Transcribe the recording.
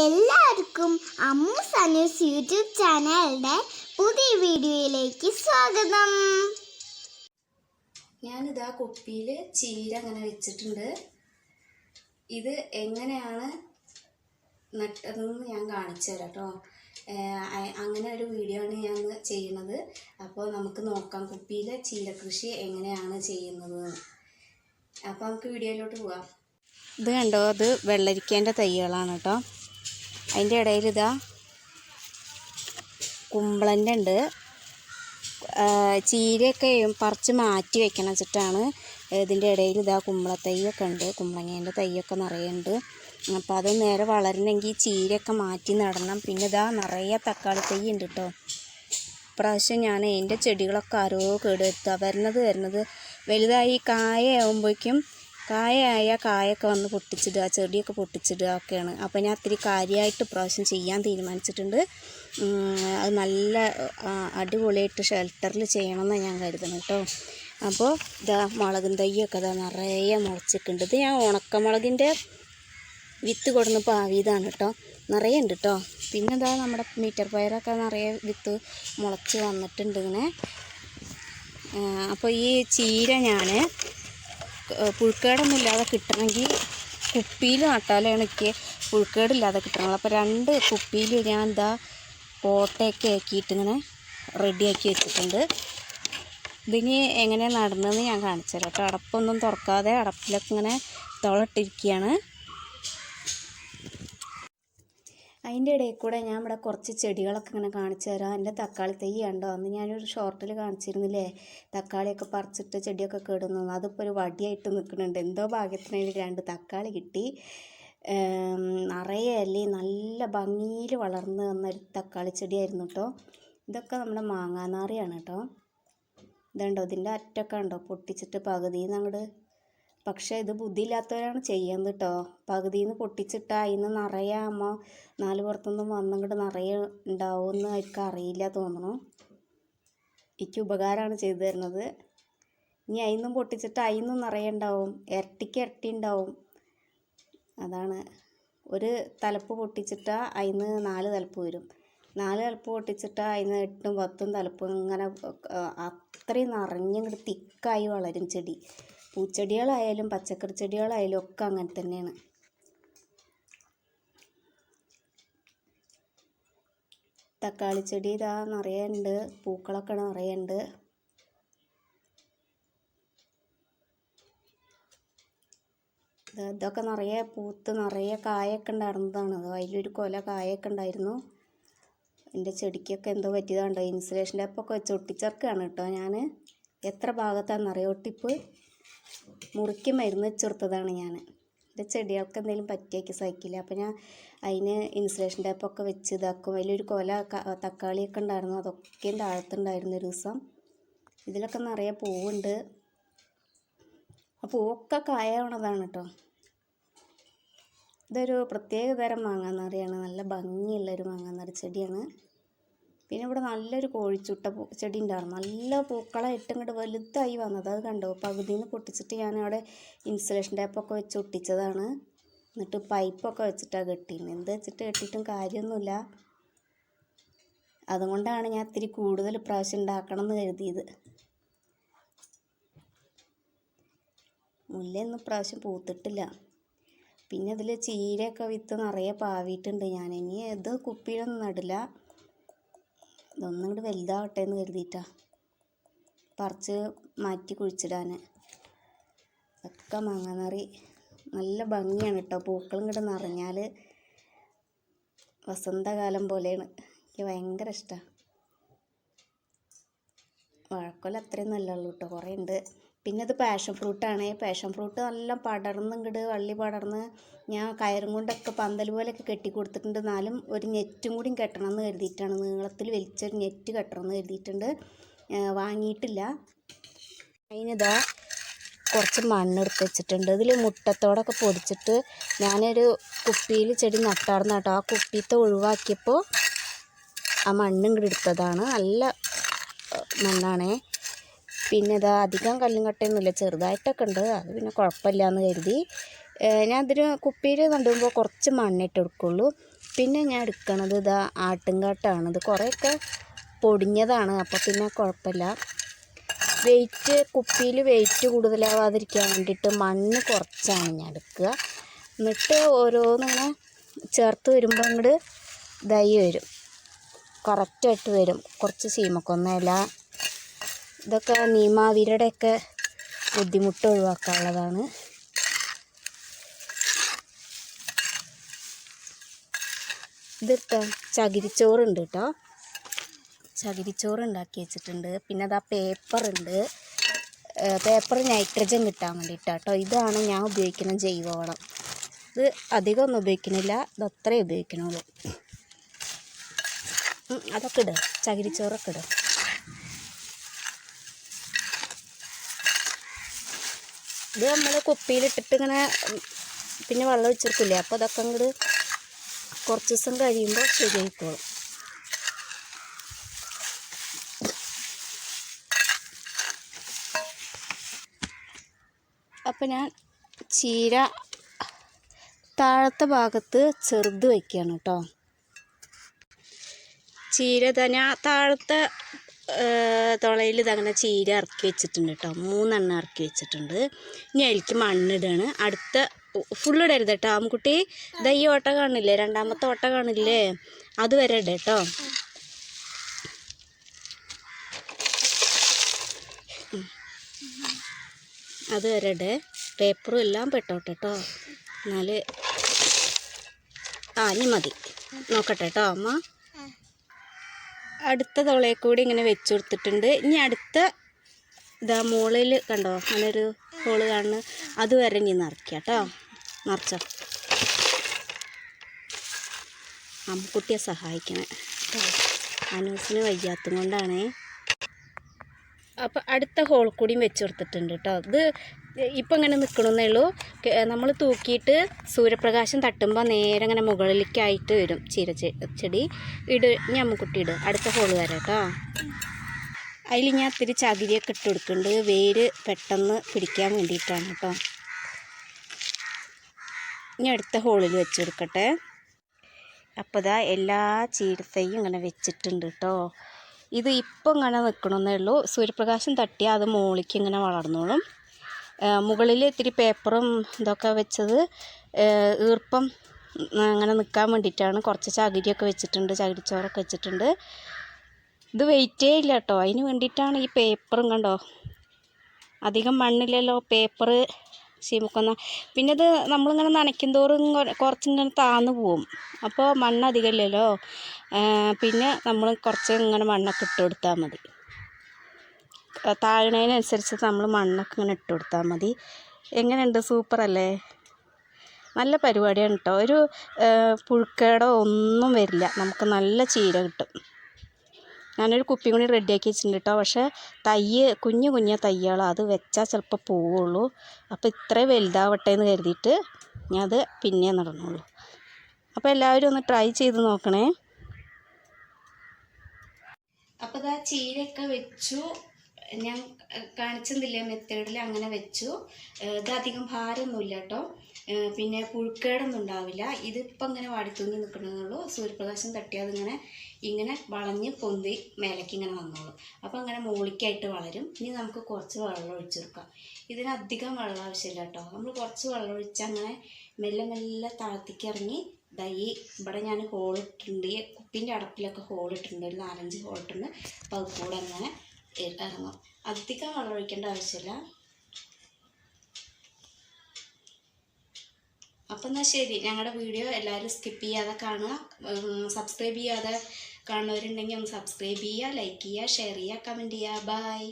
എല്ലാവർക്കും അമ്മു സനൂസ് യൂട്യൂബ് ചാനലിന്റെ പുതിയ വീഡിയോയിലേക്ക് സ്വാഗതം. ഞാനിതാ കുപ്പിയിൽ ചീര അങ്ങനെ വെച്ചിട്ടുണ്ട്. ഇത് എങ്ങനെയാണ് നട്ടതെന്ന് ഞാൻ കാണിച്ചു തരാം കേട്ടോ. അങ്ങനെ ഒരു വീഡിയോ ആണ് ഞാൻ ചെയ്യുന്നത്. അപ്പോൾ നമുക്ക് നോക്കാം കുപ്പിയിലെ ചീര കൃഷി എങ്ങനെയാണ് ചെയ്യുന്നത്. അപ്പോൾ നമുക്ക് വീഡിയോയിലോട്ട് പോവാം. ഇത് കണ്ടോ? അത് വെള്ളരിക്കേന്റെ തൈകളാണ് കേട്ടോ. അതിന്റെ ഇടയിൽ ഇതാ കുമ്പളന്റെ ഉണ്ട്. ചീരയൊക്കെ പറിച്ച് മാറ്റി വെക്കണം വെച്ചിട്ടാണ്. ഇതിന്റെ ഇടയിൽ ഇതാ കുമ്പളത്തൈയൊക്കെ ഉണ്ട്. കുമ്പളങ്ങേന്റെ തൈയൊക്കെ നിറയെ ഉണ്ട്. അപ്പോൾ അത് നേരെ വളരണമെങ്കിൽ ചീരയൊക്കെ മാറ്റി നടണം. പിന്നെ ഇതാ നിറയെ തക്കാളി തൈ ഉണ്ട് കേട്ടോ. ഇപ്രാവശ്യം ഞാൻ എന്റെ ചെടികളൊക്കെ ആരോ കേടുവരുത്തുക. വരുന്നത് വരുന്നത് വലുതായി കായയാകുമ്പോഴേക്കും കായയായ കായൊക്കെ വന്ന് പൊട്ടിച്ചിടുക ചെടിയൊക്കെ പൊട്ടിച്ചിടുക ഒക്കെയാണ്. അപ്പോൾ ഞാൻ അത്തിരി കാര്യമായിട്ട് പ്രാവശ്യം ചെയ്യാൻ തീരുമാനിച്ചിട്ടുണ്ട്. അത് നല്ല അടിപൊളിയായിട്ട് ഷെൽട്ടറിൽ ചെയ്യണമെന്നാണ് ഞാൻ കരുതുന്നത് കേട്ടോ അപ്പോൾ ഇതാ മുളകും തൈയൊക്കെ ഇതാ നിറയെ മുളച്ചിട്ടുണ്ട്. ഇത് ഞാൻ ഉണക്കമുളകിന്റെ വിത്ത് കൊടുന്ന് പാവിയതാണ് കേട്ടോ നിറയെ ഉണ്ട് കേട്ടോ പിന്നെ ഇതാ നമ്മുടെ മീറ്റർ പയറൊക്കെ നിറയെ വിത്ത് മുളച്ച് വന്നിട്ടുണ്ട് ഇങ്ങനെ. അപ്പോൾ ഈ ചീര ഞാൻ പുഴുക്കേടൊന്നും ഇല്ലാതെ കിട്ടണമെങ്കിൽ കുപ്പിയിൽ നട്ടാലാണ് എനിക്ക് പുഴുക്കേടില്ലാതെ കിട്ടണത് അപ്പോൾ രണ്ട് കുപ്പിയിൽ ഞാൻ എന്താ കോട്ടയൊക്കെ ആക്കിയിട്ട് ഇങ്ങനെ റെഡിയാക്കി വെച്ചിട്ടുണ്ട്. ഇതിന് എങ്ങനെയാണ് നടന്നതെന്ന് ഞാൻ കാണിച്ചു തരാം കേട്ടോ അടപ്പൊന്നും തുറക്കാതെ അടപ്പിലൊക്കെ ഇങ്ങനെ തുളട്ടിരിക്കുകയാണ്. അതിന്റെ ഇടയിൽ കൂടെ ഞാൻ ഇവിടെ കുറച്ച് ചെടികളൊക്കെ ഇങ്ങനെ കാണിച്ചു തരാം. എന്റെ തക്കാളി തൈ കണ്ടോ? അന്ന് ഞാനൊരു ഷോർട്ടിൽ കാണിച്ചിരുന്നില്ലേ? തക്കാളിയൊക്കെ പറിച്ചിട്ട് ചെടിയൊക്കെ കേടുന്നു അതിപ്പോൾ ഒരു വടിയായിട്ട് നിൽക്കുന്നുണ്ട്. എന്തോ ഭാഗ്യത്തിന് രണ്ട് തക്കാളി കിട്ടി. നിറയെ അല്ലേ നല്ല ഭംഗിയിൽ വളർന്ന് വന്ന ഒരു തക്കാളി ചെടിയായിരുന്നു കേട്ടോ. ഇതൊക്കെ നമ്മുടെ മാങ്ങാനാറിയാണ് കേട്ടോ. ഇതുണ്ടോ? ഇതിന്റെ അറ്റൊക്കെ ഉണ്ടോ? പൊട്ടിച്ചിട്ട് പകുതിയിൽ നിന്ന് അങ്ങോട്ട് പക്ഷേ ഇത് ബുദ്ധിയില്ലാത്തവരാണ് ചെയ്യുന്നത് കേട്ടോ പകുതിയിൽ നിന്ന് പൊട്ടിച്ചിട്ട് നിറയെ അമ്മ നാല് പുറത്തുനിന്നും വന്നങ്ങോട്ട് നിറയെ ഉണ്ടാവുമെന്ന് അവർക്ക് അറിയില്ല തോന്നുന്നു. എനിക്ക് ഉപകാരമാണ് ചെയ്തു തരുന്നത്. ഇനി അതിൽ നിന്നും പൊട്ടിച്ചിട്ട് അതിൽ നിന്നും നിറയെ ഉണ്ടാവും. ഇരട്ടിക്ക് ഇരട്ടി ഉണ്ടാവും. അതാണ്. ഒരു തലപ്പ് പൊട്ടിച്ചിട്ടാൽ അതിൽ നിന്ന് നാല് തലപ്പ് വരും. നാല് തലപ്പ് പൊട്ടിച്ചിട്ടാൽ അതിൽ നിന്ന് എട്ടും പത്തും തലപ്പും ഇങ്ങനെ അത്രയും നിറഞ്ഞിങ്ങോട്ട് തിക്കായി വളരും ചെടി. പൂച്ചെടികളായാലും പച്ചക്കറി ചെടികളായാലും ഒക്കെ അങ്ങനെ തന്നെയാണ്. തക്കാളി ചെടി ഇതാ നിറയുണ്ട് പൂക്കളൊക്കെ നിറയുണ്ട് ഇത് ഇതൊക്കെ നിറയെ പൂത്ത് നിറയെ കായൊക്കെ ഉണ്ടായിരുന്നതാണ്. അത് അതിലൊരു കൊല കായൊക്കെ ഉണ്ടായിരുന്നു. എന്റെ ചെടിക്കൊക്കെ എന്തോ പറ്റിയതാണ്ടോ ഇൻസുലേഷൻ അപ്പൊക്കെ വെച്ച് ഒട്ടിച്ചേർക്കുകയാണ് കേട്ടോ ഞാൻ എത്ര ഭാഗത്താണെന്നറിയാം? ഒട്ടിപ്പ്? മുറിക്ക് മരുന്ന് വെച്ചെടുത്തതാണ് ഞാൻ. എന്റെ ചെടികൾക്ക് എന്തെങ്കിലും പറ്റിയാക്കി സഹിക്കില്ല. അപ്പോൾ ഞാൻ അതിന് ഇൻസുലേഷൻ ടേപ്പൊക്കെ വെച്ച് ഇതാക്കും. അതിലൊരു കൊല തക്കാളിയൊക്കെ ഉണ്ടായിരുന്നു. അതൊക്കെയും താഴത്തുണ്ടായിരുന്നു ഒരു ദിവസം. ഇതിലൊക്കെ നിറയെ പൂവുണ്ട്. ആ പൂവൊക്കെ കായാവണതാണ് കേട്ടോ. ഇതൊരു പ്രത്യേക തരം മാങ്ങാന്നറിയാണ് നല്ല ഭംഗിയുള്ളൊരു മാങ്ങാന്നറി ചെടിയാണ്. പിന്നെ ഇവിടെ നല്ലൊരു കോഴിച്ചുട്ട ചെടി ഉണ്ടായിരുന്നു നല്ല പൂക്കളായിട്ട് ഇങ്ങോട്ട് വലുതായി വന്നത്. അത് കണ്ടോ? പകുതിയിൽ നിന്ന് പൊട്ടിച്ചിട്ട് ഞാനവിടെ ഇൻസുലേഷൻ ടേപ്പൊക്കെ വെച്ച് ഒട്ടിച്ചതാണ്. എന്നിട്ട് പൈപ്പൊക്കെ വെച്ചിട്ടാണ് കെട്ടിയിരുന്നത് എന്ത് വെച്ചിട്ട് കെട്ടിയിട്ടും കാര്യമൊന്നുമില്ല. അതുകൊണ്ടാണ് ഞാൻ ഇത്തിരി കൂടുതൽ പ്രാവശ്യം ഉണ്ടാക്കണം എന്ന് കരുതിയത്. മുല്ലയൊന്നും പ്രാവശ്യം പൂത്തിട്ടില്ല. പിന്നെ ഇതിൽ ചീരയൊക്കെ വിത്ത് നിറയെ പാവിയിട്ടുണ്ട് ഞാൻ. ഇനി ഇത് കുപ്പിയിലൊന്നും നടില്ല. ഇതൊന്നും കൂടി വലുതാവട്ടെ എന്ന് കരുതിയിട്ടാ പറിച്ച് മാറ്റി കുഴിച്ചിടാൻ ഒക്കെ മാങ്ങാനറി നല്ല ഭംഗിയാണ് കേട്ടോ പൂക്കളും കൂടെ നിറഞ്ഞാൽ വസന്തകാലം പോലെയാണ്. എനിക്ക് ഭയങ്കര ഇഷ്ടമാണ് വാഴക്കൊല അത്രയും നല്ലുള്ളൂ കേട്ടോ കുറേ ഉണ്ട് പിന്നെ ഇത് പാഷൻ ഫ്രൂട്ടാണ് പാഷൻ ഫ്രൂട്ട് നല്ല പടർന്ന് ഇങ്ങോട്ട് വള്ളി പടർന്ന് ഞാൻ കയറും കൊണ്ടൊക്കെ പന്തൽ പോലെയൊക്കെ കെട്ടി കൊടുത്തിട്ടുണ്ട്. എന്നാലും ഒരു നെറ്റും കൂടി കെട്ടണം എന്ന് കരുതിയിട്ടാണ്. നീളത്തിൽ വലിച്ചൊരു നെറ്റ് കെട്ടണം എന്ന് കരുതിയിട്ടുണ്ട് വാങ്ങിയിട്ടില്ല. അതിനിതാ കുറച്ച് മണ്ണെടുത്ത് വെച്ചിട്ടുണ്ട്. ഇതിൽ മുട്ടത്തോടൊക്കെ പൊടിച്ചിട്ട് ഞാനൊരു കുപ്പിയിൽ ചെടി നട്ടാർന്നു കേട്ടോ. ആ കുപ്പിത്തെ ഒഴിവാക്കിയപ്പോൾ ആ മണ്ണും കൂടി എടുത്തതാണ്. നല്ല മണ്ണാണേ. പിന്നെ ഇതാ അധികം കല്ലും കട്ടയൊന്നുമില്ല. ചെറുതായിട്ടൊക്കെ ഉണ്ട്. അത് പിന്നെ കുഴപ്പമില്ല എന്ന് കരുതി ഞാൻ അതിന് കുപ്പിയിൽ നടുമ്പോൾ കുറച്ച് മണ്ണിട്ട് കൊടുക്കുള്ളൂ പിന്നെ ഞാൻ എടുക്കണത് ഇതാ ആട്ടുംകാട്ടാണ്. ഇത് കുറേയൊക്കെ പൊടിഞ്ഞതാണ്. അപ്പോൾ പിന്നെ കുഴപ്പമില്ല. വെയിറ്റ് കുപ്പിയിൽ വെയിറ്റ് കൂടുതലാവാതിരിക്കാൻ വേണ്ടിയിട്ട് മണ്ണ് കുറച്ചാണ് ഞാൻ എടുക്കുക. എന്നിട്ട് ഓരോന്നിങ്ങനെ ചേർത്ത് വരുമ്പോൾ അങ്ങോട്ട് ഇതായി വരും. കറക്റ്റായിട്ട് വരും. കുറച്ച് സീമക്കൊന്നയില ഇതൊക്കെ നീമാവിരുടെയൊക്കെ ബുദ്ധിമുട്ട് ഒഴിവാക്കാനുള്ളതാണ്. ഇതിട്ടോ ചകിരിച്ചോറുണ്ട് കേട്ടോ. ചകിരിച്ചോറ് ഉണ്ടാക്കി വെച്ചിട്ടുണ്ട്. പിന്നെ അതാ പേപ്പറുണ്ട്. പേപ്പർ നൈട്രജൻ കിട്ടാൻ വേണ്ടിയിട്ട് കേട്ടോ. ഇതാണ് ഞാൻ ഉപയോഗിക്കുന്ന ജൈവവളം. ഇത് അധികം ഒന്നും ഉപയോഗിക്കുന്നില്ല. ഇത് അത്രേ ഉപയോഗിക്കണുള്ളൂ. അതൊക്കെ ഇടുക ചകിരിച്ചോറൊക്കെ ഇടുക ഇത് നമ്മൾ കുപ്പിയിലിട്ടിട്ട് ഇങ്ങനെ പിന്നെ വെള്ളം ഒഴിച്ചെടുക്കില്ലേ? അപ്പോൾ അതൊക്കെ അങ്ങോട്ട് കുറച്ച് ദിവസം കഴിയുമ്പോൾ ശരിയായിക്കോളും. അപ്പം ഞാൻ ചീര താഴത്തെ ഭാഗത്ത് ചെറുത് വയ്ക്കുകയാണ് കേട്ടോ. ചീര തന്നെ താഴത്തെ തുളയിൽ ഇതങ്ങനെ ചീര ഇറക്കി വെച്ചിട്ടുണ്ട് കേട്ടോ. മൂന്നെണ്ണം ഇറക്കി വെച്ചിട്ടുണ്ട്. ഇനി അതിലേക്ക് മണ്ണിടാണ് അടുത്ത ഫുള്ള് ഇടരുത് കേട്ടോ. ആൺകുട്ടി ദാ ഈ ഓട്ട കാണില്ലേ? രണ്ടാമത്തെ ഓട്ട കാണില്ലേ? അത് വരെ ഇട കേട്ടോ. അത് ഇടേ. പേപ്പറും എല്ലാം പെട്ടോട്ടെ കേട്ടോ. എന്നാൽ ആ ഇനി മതി. നോക്കട്ടെ കേട്ടോ അമ്മ. അടുത്ത തവളയെ കൂടി ഇങ്ങനെ വെച്ച് കൊടുത്തിട്ടുണ്ട് ഇനി അടുത്ത ഇതാ മുകളിൽ കണ്ടോ? അങ്ങനെ ഒരു ഹോൾ കാണുന്നു അതുവരെ ഇനി നിറയ്ക്കുക കേട്ടോ. നിറച്ചോ? അമ്മക്കുട്ടിയെ സഹായിക്കണേ. അനൂസിന് വയ്യാത്തത് കൊണ്ടാണേ അപ്പോൾ അടുത്ത ഹോൾ കൂടിയും വെച്ച് കൊടുത്തിട്ടുണ്ട് കേട്ടോ. ഇത് ഇപ്പം ഇങ്ങനെ നിൽക്കണമെന്നേ ഉള്ളൂ നമ്മൾ തൂക്കിയിട്ട് സൂര്യപ്രകാശം തട്ടുമ്പോൾ നേരെ ഇങ്ങനെ മുകളിലേക്കായിട്ട് വരും ചീര ചെടി. ഇട് ഞമ്മക്കുട്ടി ഇട്. അടുത്ത ഹോൾ വരാം കേട്ടോ. അതിൽ ഞാൻ ഇത്തിരി ചകിരിയൊക്കെ ഇട്ട് കൊടുക്കുന്നുണ്ട് വേര് പെട്ടെന്ന് പിടിക്കാൻ വേണ്ടിയിട്ടാണ് കേട്ടോ. ഇനി അടുത്ത ഹോളിൽ വെച്ച് കൊടുക്കട്ടെ. അപ്പോൾ ഇതാ എല്ലാ ചീരത്തൈയും ഇങ്ങനെ വെച്ചിട്ടുണ്ട് കേട്ടോ. ഇത് ഇപ്പം ഇങ്ങനെ നിൽക്കണമെന്നേ ഉള്ളൂ. സൂര്യപ്രകാശം തട്ടിയാൽ അത് മുകളിലേക്ക് ഇങ്ങനെ വളർന്നോളും. മുകളിൽ ഇത്തിരി പേപ്പറും ഇതൊക്കെ വെച്ചത് ഈർപ്പം അങ്ങനെ നിൽക്കാൻ വേണ്ടിയിട്ടാണ്. കുറച്ച് ചകിരിയൊക്കെ വെച്ചിട്ടുണ്ട് ചകിരിച്ചോറൊക്കെ വെച്ചിട്ടുണ്ട്. ഇത് വെയിറ്റേ ഇല്ല കേട്ടോ. അതിന് വേണ്ടിയിട്ടാണ് ഈ പേപ്പറും കണ്ടോ? അധികം മണ്ണില്ലല്ലോ പേപ്പർ ചീമക്കൊന്ന പിന്നെ ഇത് നമ്മളിങ്ങനെ നനയ്ക്കും തോറും കുറച്ചിങ്ങനെ താന്ന് പോവും. അപ്പോൾ മണ്ണ് അധികമില്ലല്ലോ പിന്നെ നമ്മൾ കുറച്ച് ഇങ്ങനെ മണ്ണൊക്കെ ഇട്ട് കൊടുത്താൽ മതി. താഴണതിനനുസരിച്ച് നമ്മൾ മണ്ണൊക്കെ ഇങ്ങനെ ഇട്ട് കൊടുത്താൽ മതി. എങ്ങനെയുണ്ട്? സൂപ്പറല്ലേ? നല്ല പരിപാടിയാണ് കേട്ടോ ഒരു പുഴുക്കേടോ ഒന്നും വരില്ല. നമുക്ക് നല്ല ചീര കിട്ടും. ഞാനൊരു കുപ്പി കൂടി റെഡിയാക്കി വെച്ചിട്ടുണ്ട് കേട്ടോ പക്ഷേ തയ്യ് കുഞ്ഞു കുഞ്ഞ തയ്യാളാണ് അത് വെച്ചാൽ ചിലപ്പോൾ പോവുള്ളൂ. അപ്പോൾ ഇത്രയും വലുതാവട്ടെ എന്ന് കരുതിയിട്ട് ഞാൻ അത് പിന്നെ നടന്നുള്ളൂ അപ്പോൾ എല്ലാവരും ഒന്ന് ട്രൈ ചെയ്ത് നോക്കണേ. അപ്പോൾ ഇതാ ചീരയൊക്കെ വെച്ചു. ഞാൻ കാണിച്ചെന്നില്ല മെത്തേഡിൽ അങ്ങനെ വെച്ചു. ഇത് അധികം ഭാരമൊന്നുമില്ല കേട്ടോ പിന്നെ പുഴുക്കേടൊന്നും ഉണ്ടാവില്ല ഇതിപ്പോൾ ഇങ്ങനെ വാടിത്തൂന്നി നിൽക്കണമെന്നുള്ളൂ സൂര്യപ്രകാശം തട്ടിയാൽ ഇങ്ങനെ ഇങ്ങനെ വളഞ്ഞ് പൊന്തി മേലേക്ക് ഇങ്ങനെ വന്നോളും. അപ്പോൾ അങ്ങനെ മൂളിക്കായിട്ട് വളരും. ഇനി നമുക്ക് കുറച്ച് വെള്ളം ഒഴിച്ചു കൊടുക്കാം ഇതിന് അധികം വെള്ളം ആവശ്യമില്ല കേട്ടോ നമ്മൾ കുറച്ച് വെള്ളം ഒഴിച്ച് അങ്ങനെ മെല്ലെ മെല്ലെ താഴ്ത്തിക്കിറങ്ങി ദാ ഇവിടെ ഞാൻ ഹോളിട്ടുണ്ട് കുപ്പീന്റെ അടപ്പിലൊക്കെ ഹോൾ ഇട്ടിട്ടുണ്ട്. ഒരു നാലഞ്ച് ഹോളിട്ടുണ്ട് അപ്പോൾ അത് കൂടെ അങ്ങനെ ഇറങ്ങും അധികം വെള്ളം ഒഴിക്കേണ്ട ആവശ്യമില്ല. അപ്പം എന്നാൽ ശരി. ഞങ്ങളുടെ വീഡിയോ എല്ലാവരും സ്കിപ്പ് ചെയ്യാതെ കാണുക. സബ്സ്ക്രൈബ് ചെയ്യാതെ കാണുന്നവരുണ്ടെങ്കിൽ ഒന്ന് സബ്സ്ക്രൈബ് ചെയ്യുക ലൈക്ക് ചെയ്യുക ഷെയർ ചെയ്യുക കമന്റ് ചെയ്യുക. ബൈ